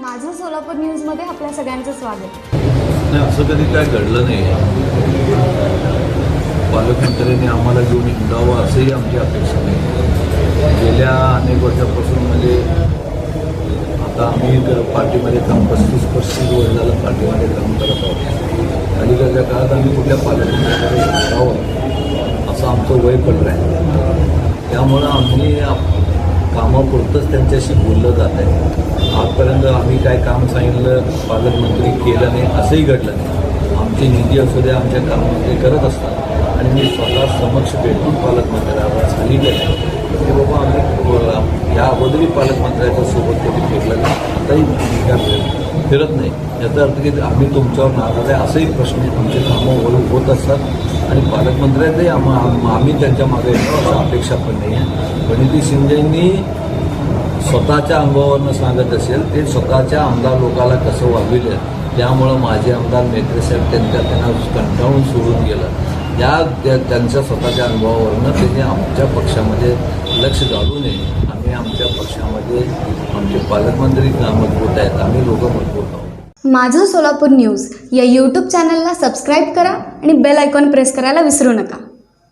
माझं सोलापूर न्यूजमध्ये आपल्या सगळ्यांचं स्वागत. नाही असं कधी काय घडलं नाही. पालकमंत्र्यांनी आम्हाला घेऊन हिंडावं असंही आमची अपेक्षा नाही. गेल्या अनेक वर्षापासून म्हणजे आता आम्ही पार्टीमध्ये काम पस्तीस पस्तीस वर्ष झालं पार्टीमध्ये काम करत आहोत. अलीकडच्या काळात आम्ही कुठल्या पालकमंत्र्याकडे हिंडावं असं आमचं वय पडलं आहे. त्यामुळं आम्ही आप- कामापुरतंच त्यांच्याशी बोललं जात आहे. आजपर्यंत आम्ही काय काम सांगितलं पालकमंत्री केलं नाही असंही घडलं नाही. आमचे निधी असू द्या आमच्या कामामध्ये करत असतात. आणि मी स्वतः समक्ष भेटून पालकमंत्र्याला सांगितलं आहे की बाबा आम्ही या अगोदरही पालकमंत्र्याच्या सोबत कधी फिरलं नाही आताही आम्ही फिरत नाही. याचा अर्थ की आम्ही तुमच्यावर नाराज आहे असंही प्रश्न आमचे कामं वळून होत असतात. आणि पालकमंत्र्यातही आम्हा आम- आम्ही त्यांच्या मागे येतो अशा अपेक्षा पण नाही आहे. प्रणिती शिंदेंनी स्वतःच्या अनुभवानं सांगत असेल ते स्वतःच्या आमदार लोकाला कसं वागविलं त्यामुळं माझे आमदार मेत्रे साहेब त्यांच्या त्यांना कंटाळून सोडून गेलं. या त्या- त्यांच्या स्वतःच्या अनुभवावरनं त्यांनी आमच्या पक्षामध्ये लक्ष घालू नये आम्ही आमच्या पक्षामध्ये आमचे पालकमंत्री मजबूत आहेत आम्ही लोकं मजबूत आहोत. माझं सोलापूर न्यूज या यूट्यूब चॅनलला सबस्क्राईब करा आणि बेल आयकॉन प्रेस करायला विसरू नका.